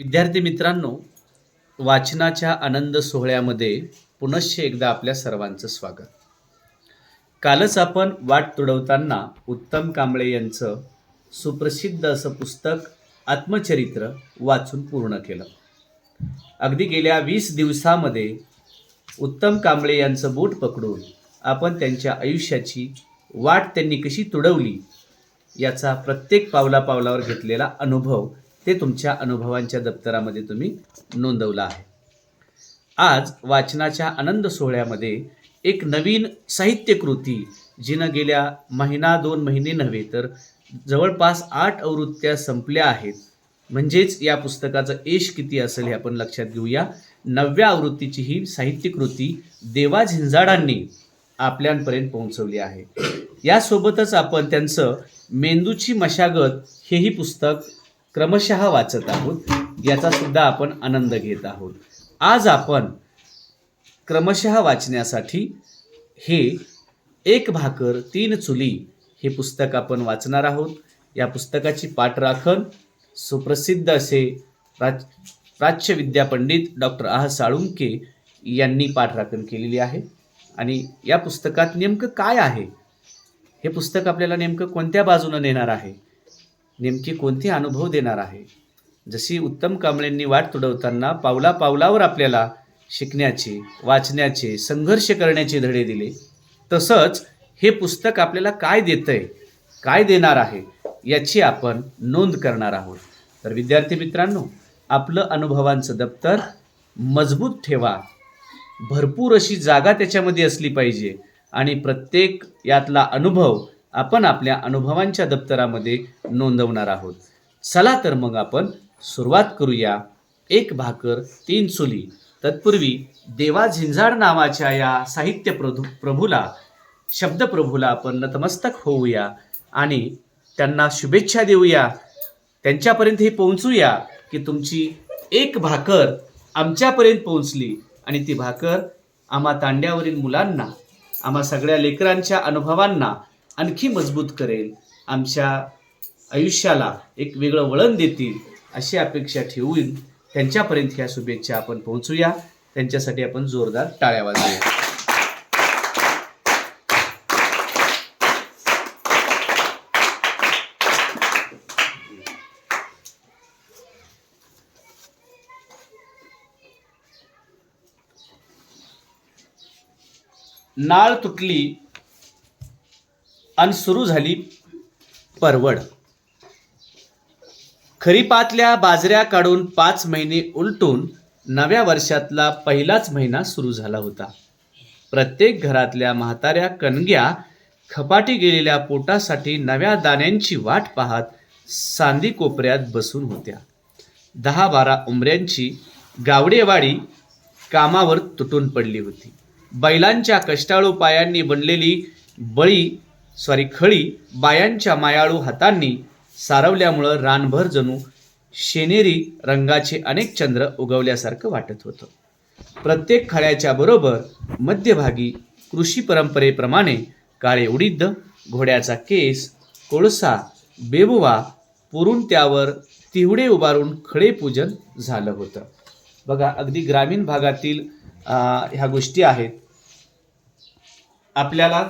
विद्यार्थी मित्रांनो वाचनाच्या आनंद सोहळ्यामध्ये पुनश्च एकदा आपल्या सर्वांचं स्वागत. कालच आपण वाट तुडवताना उत्तम कांबळे यांचं सुप्रसिद्ध असं पुस्तक आत्मचरित्र वाचून पूर्ण केलं. अगदी गेल्या वीस दिवसामध्ये उत्तम कांबळे यांचं बोट पकडून आपण त्यांच्या आयुष्याची वाट त्यांनी कशी तुडवली याचा प्रत्येक पावला पावलावर घेतलेला अनुभव ते तुमच्या अनुभवांच्या दप्तरामध्ये तुम्ही नोंदवलं आहे. आज वाचनाच्या आनंद सोहळ्यामध्ये एक नवीन साहित्यकृती जिनं गेल्या महिना दोन महिने नव्हे तर जवळपास आठ आवृत्त्या संपल्या आहेत. म्हणजेच या पुस्तकाचं यश किती असेल हे आपण लक्षात घेऊया. नवव्या आवृत्तीची ही साहित्यकृती देवा झिंजाडांनी आपल्यापर्यंत पोहोचवली आहे. यासोबतच आपण त्यांचं मेंदूची मशागत हेही पुस्तक क्रमशः वाचत आहोत. याचा सुद्धा आपण आनंद घेत आहोत. आज आपण क्रमशः वाचण्यासाठी हे एक भाकर तीन चुली हे पुस्तक आपण वाचणार आहोत. या पुस्तकाची पाठराखण सुप्रसिद्ध असे प्राच प्राच्य विद्यापंडित डॉक्टर आह साळुंके यांनी पाठराखण केलेली आहे. आणि या पुस्तकात नेमकं काय आहे? हे पुस्तक आपल्याला नेमकं कोणत्या बाजूनं नेणार आहे? नेमकी कोणते अनुभव देणार आहे? जशी उत्तम कांबळेंनी वाट तुडवताना पावला पावलावर आपल्याला शिकण्याचे वाचण्याचे संघर्ष करण्याचे धडे दिले तसंच हे पुस्तक आपल्याला काय देतंय काय देणार आहे याची आपण नोंद करणार आहोत. तर विद्यार्थी मित्रांनो आपलं अनुभवांचं दप्तर मजबूत ठेवा. भरपूर अशी जागा त्याच्यामध्ये असली पाहिजे आणि प्रत्येक यातला अनुभव आपण आपल्या अनुभवांच्या दप्तरामध्ये नोंदवणार आहोत. चला तर मग आपण सुरुवात करूया. एक भाकर तीन चुली तत्पूर्वी देवा झिंजाड नावाच्या या साहित्य प्रभू प्रभूला शब्दप्रभूला आपण नतमस्तक होऊया आणि त्यांना शुभेच्छा देऊया. त्यांच्यापर्यंत हे पोहोचूया की तुमची एक भाकर आमच्यापर्यंत पोहोचली आणि ती भाकर आम्हा तांड्यावरील मुलांना आम्हा सगळ्या लेकरांच्या अनुभवांना आणखी मजबूत करेल. आमच्या आयुष्याला एक वेगळं वळण देतील अशी अपेक्षा ठेवून त्यांच्यापर्यंत ह्या शुभेच्छा आपण पोहोचूया. त्यांच्यासाठी आपण जोरदार टाळ्या वाजवूया. नाळ तुटली आणि सुरू झाली परवड. खरीपातल्या बाजऱ्या काढून पाच महिने उलटून नव्या वर्षातला पहिलाच महिना सुरू झाला होता. प्रत्येक घरातल्या म्हाताऱ्या कणग्या खपाटी गेलेल्या पोटासाठी नव्या दाण्यांची वाट पाहत सांदी कोपऱ्यात बसून होत्या. दहा बारा उमऱ्यांची गावडेवाडी कामावर तुटून पडली होती. बैलांच्या कष्टाळू पायांनी बनलेली बळी सॉरी खळी बायांच्या मायाळू हातांनी सारवल्यामुळं रानभर जणू शेनेरी रंगाचे अनेक चंद्र उगवल्यासारखं वाटत होतं. प्रत्येक खळ्याच्या बरोबर मध्यभागी कृषी परंपरेप्रमाणे काळे उडीद घोड्याचा केस कोळसा बेबुवा पुरून त्यावर तिवडे उभारून खळे पूजन झालं होतं. बघा अगदी ग्रामीण भागातील ह्या गोष्टी आहेत. आपल्याला